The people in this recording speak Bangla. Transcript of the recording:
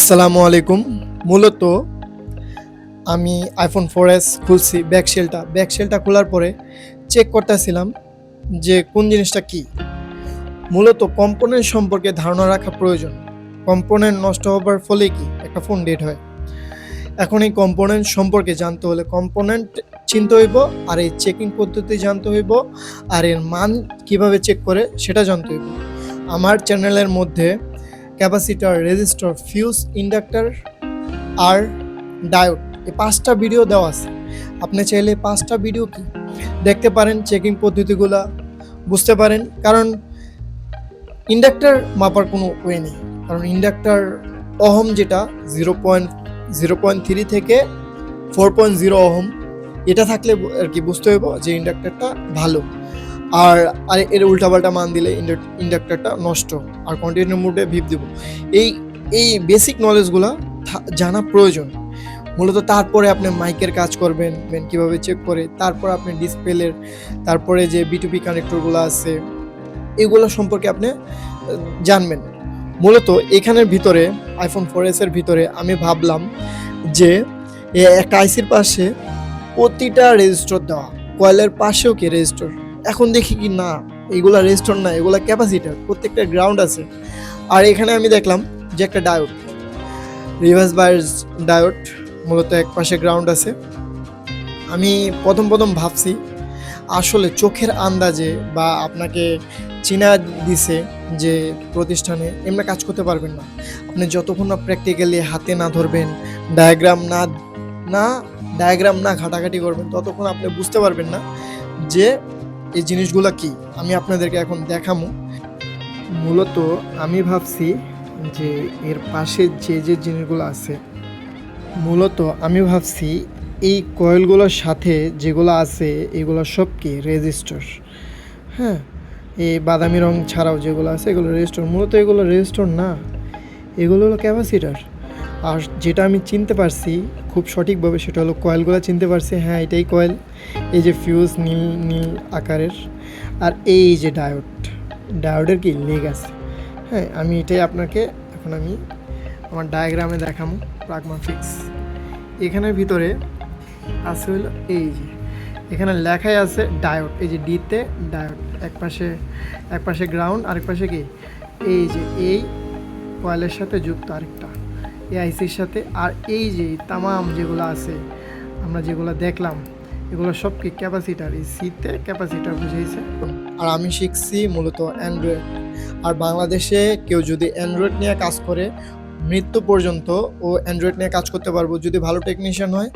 আসসালামু আলাইকুম। মূলত আমি আইফোন ফোর এস খুলছি ব্যাক শেলটা ব্যাক শেলটা খোলার পরে চেক করতেছিলাম যে কোন জিনিসটা কি। মূলত কম্পোনেন্ট সম্পর্কে ধারণা রাখা প্রয়োজন। কম্পোনেন্ট নষ্ট হবার ফলে কি একটা ফোন ডেট হয়। এখন এই কম্পোনেন্ট সম্পর্কে জানতে হলে কম্পোনেন্ট চিনতে হইব, আর এই চেকিং পদ্ধতি জানতে হইব, আর এর মান কীভাবে চেক করে সেটা জানতে হইব। আমার চ্যানেলের মধ্যে ক্যাপাসিটার, রেজিস্টার, ফিউজ, ইন্ডাক্টর আর ডায়োড। এই পাঁচটা ভিডিও দেওয়া আছে। আপনি চাইলে পাঁচটা ভিডিও কি দেখতে পারেন, চেকিং পদ্ধতিগুলা বুঝতে পারেন। কারণ ইন্ডাক্টর মাপার কোনো ওয়ে নেই। কারণ ইন্ডাক্টর অহম যেটা, zero point zero point three থেকে ফোর পয়েন্ট জিরো অহম এটা থাকলে আর কি বুঝতে হইব যে ইন্ডাক্টরটা ভালো। আর আর এর উল্টাপাল্টা মান দিলে ইন্ডাক্টরটা নষ্ট। আর কন্টিনিউ মোডে ভিপ দিব। এই এই বেসিক নলেজগুলো জানা প্রয়োজন। মূলত তারপরে আপনি মাইকের কাজ করবেন কীভাবে চেক করে, তারপর আপনি ডিসপ্লের তারপরে যে বিটুপি কানেক্টরগুলো আছে, এগুলো সম্পর্কে আপনি জানবেন। মূলত এখানের ভিতরে আইফোন ফোর এর ভিতরে আমি ভাবলাম যে একটা আইসির পাশে প্রতিটা রেজিস্টার দেওয়া, কয়েলের পাশেও কি রেজিস্টার এখন দেখি কি না, এগুলা রেজিস্টার না, এগুলা ক্যাপাসিটার প্রত্যেকটা গ্রাউন্ড আছে। আর এখানে আমি দেখলাম যে একটা ডায়োড রিভার্স বায়ার্স ডায়োড মূলত এক পাশে গ্রাউন্ড আছে। আমি প্রথম প্রথম ভাবছি, আসলে চোখের আন্দাজে বা আপনাকে চিনা দিছে যে প্রতিষ্ঠানে এমনি কাজ করতে পারবেন না। আপনি যতক্ষণ না প্র্যাকটিক্যালি হাতে না ধরবেন ডায়াগ্রাম না না ডায়াগ্রাম না ঘাটাঘাটি করবেন, ততক্ষণ আপনি বুঝতে পারবেন না যে এই জিনিসগুলো কি? আমি আপনাদেরকে এখন দেখামো। মূলত আমি ভাবছি যে এর পাশে যে যে জিনিসগুলো আছে, মূলত আমি ভাবছি এই কয়েলগুলোর সাথে যেগুলো আছে, এগুলো সব কি রেজিস্টার? হ্যাঁ এই বাদামি রং ছাড়াও যেগুলো আছে, এগুলো রেজিস্টার। মূলত এগুলো রেজিস্টার না, এগুলো হলো ক্যাপাসিটার। আর যেটা আমি চিনতে পারছি খুব সঠিকভাবে সেটা হলো কয়েলগুলো চিনতে পারছি হ্যাঁ এটাই কয়েল। এই যে ফিউজ নীল নীল আকারের। আর এই যে ডায়োড ডায়োডের কি লেগ আছে? হ্যাঁ আমি এটাই আপনাকে এখন আমি আমার ডায়াগ্রামে দেখাবো প্রাগমা ফিক্স এখানের ভিতরে আছে হলো এই যে, এখানে লেখাই আছে ডায়োড এই যে ডিতে ডায়োড এক পাশে এক পাশে গ্রাউন্ড আরেক পাশে কি? এই যে এই কয়েলের সাথে যুক্ত আরেকটা এই আইসির সাথে, আর এই যে তামাম যেগুলো আছে, আমরা যেগুলো দেখলাম, এগুলো সব কি ক্যাপাসিটার? এই সিতে ক্যাপাসিটার বুঝিয়েছে আর আমি শিখছি মূলত অ্যান্ড্রয়েড। আর বাংলাদেশে কেউ যদি অ্যান্ড্রয়েড নিয়ে কাজ করে, মৃত্যু পর্যন্ত ও অ্যান্ড্রয়েড নিয়ে কাজ করতে পারব যদি ভালো টেকনিশিয়ান হয়।